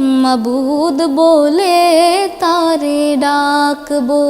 মাবুদ বলে তারে ডাকবো।